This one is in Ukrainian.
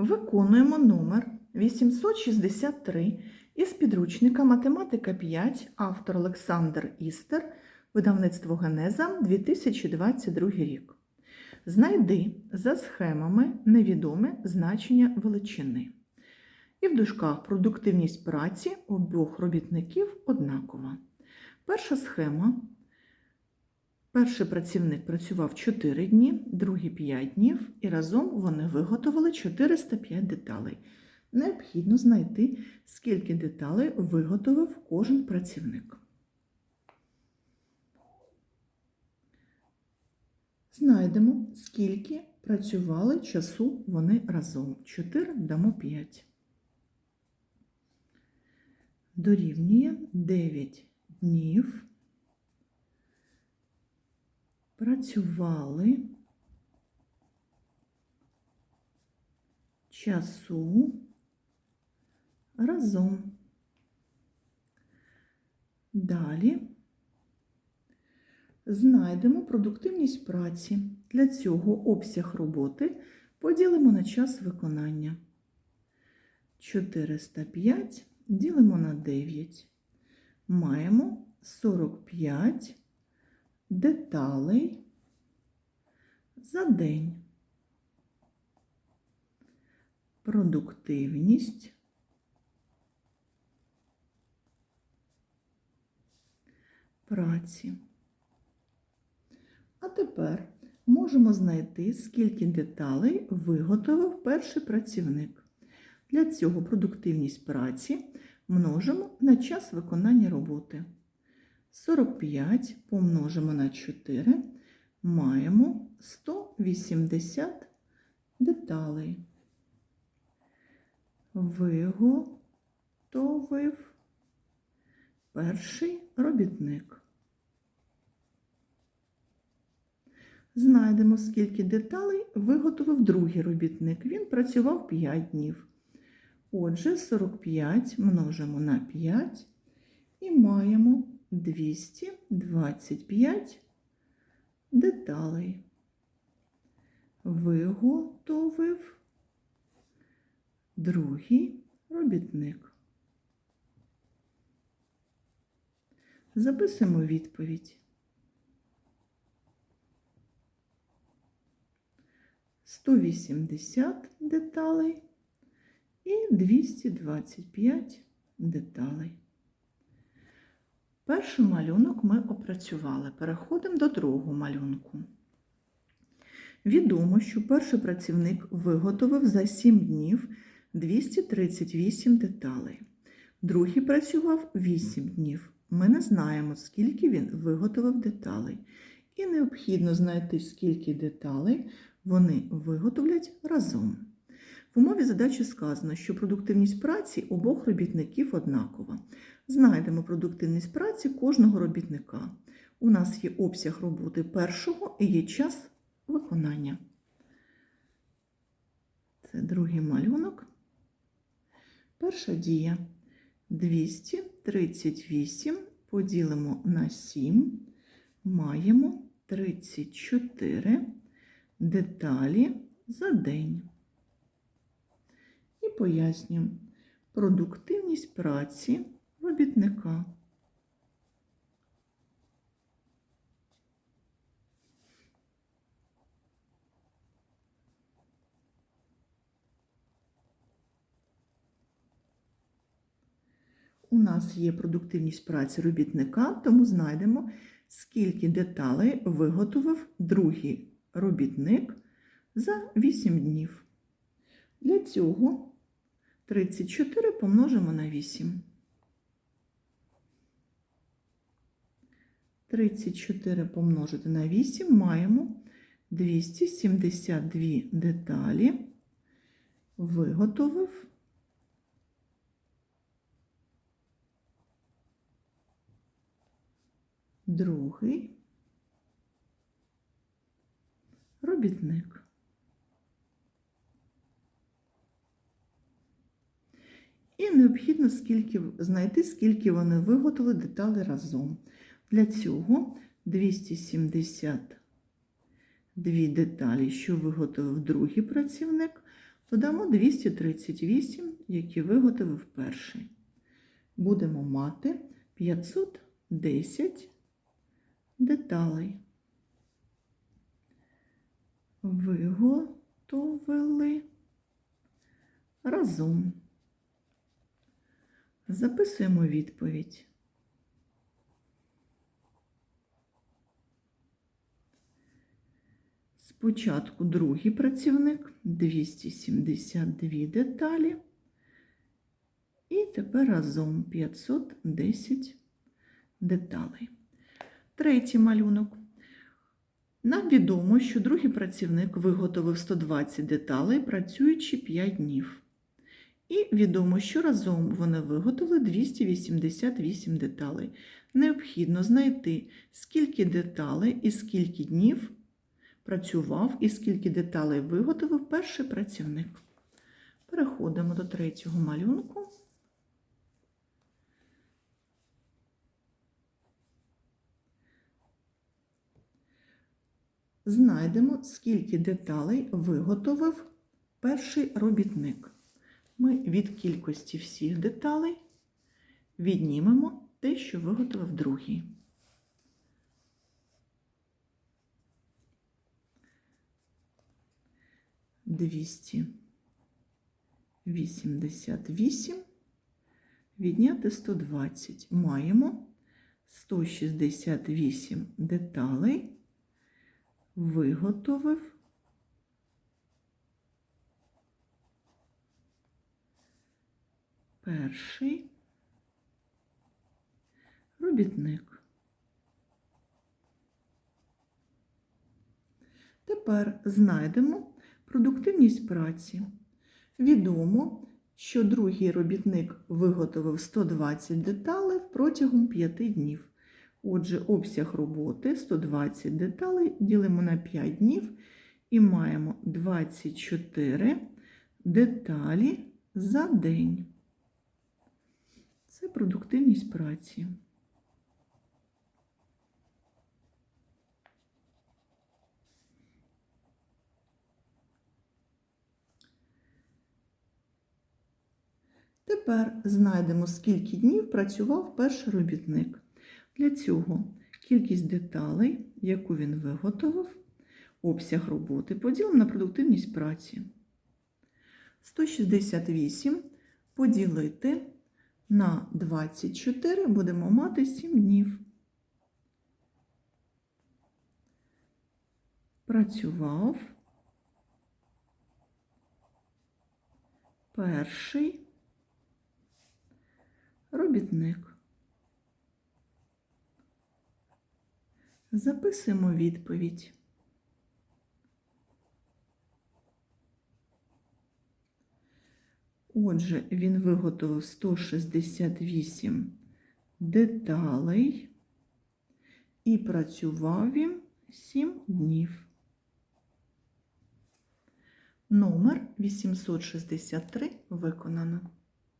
Виконуємо номер 863 із підручника Математика 5, автор Олександр Істер, видавництво Генеза 2022 рік. Знайди за схемами невідоме значення величини. І в дужках продуктивність праці обох робітників однакова. Перша схема. Перший працівник працював 4 дні, другий 5 днів, і разом вони виготовили 405 деталей. Необхідно знайти, скільки деталей виготовив кожен працівник. Знайдемо, скільки працювали часу вони разом. 4 дамо 5. Дорівнює 9 днів. Працювали часу разом. Далі знайдемо продуктивність праці. Для цього обсяг роботи поділимо на час виконання. 405 ділимо на 9. Маємо 45 деталей за день. Продуктивність праці. А тепер можемо знайти, скільки деталей виготовив перший працівник. Для цього продуктивність праці множимо на час виконання роботи. 45 помножимо на 4, маємо 180 деталей. Виготовив перший робітник. Знайдемо, скільки деталей виготовив другий робітник. Він працював 5 днів. Отже, 45 множимо на 5 і маємо 225 деталей. Виготовив другий робітник. Записуємо відповідь. 180 деталей і 225 деталей. Перший малюнок ми опрацювали. Переходимо до другого малюнку. Відомо, що перший працівник виготовив за 7 днів 238 деталей. Другий працював 8 днів. Ми не знаємо, скільки він виготовив деталей. І необхідно знайти, скільки деталей вони виготовлять разом. В умові задачі сказано, що продуктивність праці обох робітників однакова. Знайдемо продуктивність праці кожного робітника. У нас є обсяг роботи першого і є час виконання. Це другий малюнок. Перша дія. 238 поділимо на 7, маємо 34 деталі за день. І пояснюємо продуктивність праці робітника. У нас є продуктивність праці робітника, тому знайдемо, скільки деталей виготовив другий робітник за 8 днів. Для цього 34 помножимо на 8. 34 помножити на 8 маємо 272 деталі. Виготовив другий робітник. І необхідно скільки, знайти, скільки вони виготовили деталей разом. Для цього 272 деталі, що виготовив другий працівник, Додамо 238, які виготовив перший. Будемо мати 510 деталей. Виготовили разом. Записуємо відповідь. Спочатку другий працівник 272 деталі. І тепер разом 510 деталей. Третій малюнок. Нам відомо, що другий працівник виготовив 120 деталей, працюючи 5 днів. І відомо, що разом вони виготовили 288 деталей. Необхідно знайти, скільки деталей і скільки днів працював і скільки деталей виготовив перший працівник. Переходимо до третього малюнку. Знайдемо, скільки деталей виготовив перший робітник. Ми від кількості всіх деталей віднімемо те, що виготовив другий. Двісті вісімдесят вісім відняти 120. Маємо 168 деталей виготовив перший робітник. Тепер знайдемо продуктивність праці. Відомо, що другий робітник виготовив 120 деталей протягом 5 днів. Отже, обсяг роботи 120 деталей ділимо на 5 днів і маємо 24 деталі за день. Це продуктивність праці. Тепер знайдемо, скільки днів працював перший робітник. Для цього кількість деталей, яку він виготовив, обсяг роботи поділимо на продуктивність праці. 168 поділити на 24 будемо мати 7 днів. Працював перший робітник. Записуємо відповідь. Отже, він виготовив 168 деталей і працював він 7 днів. Номер 863 виконано.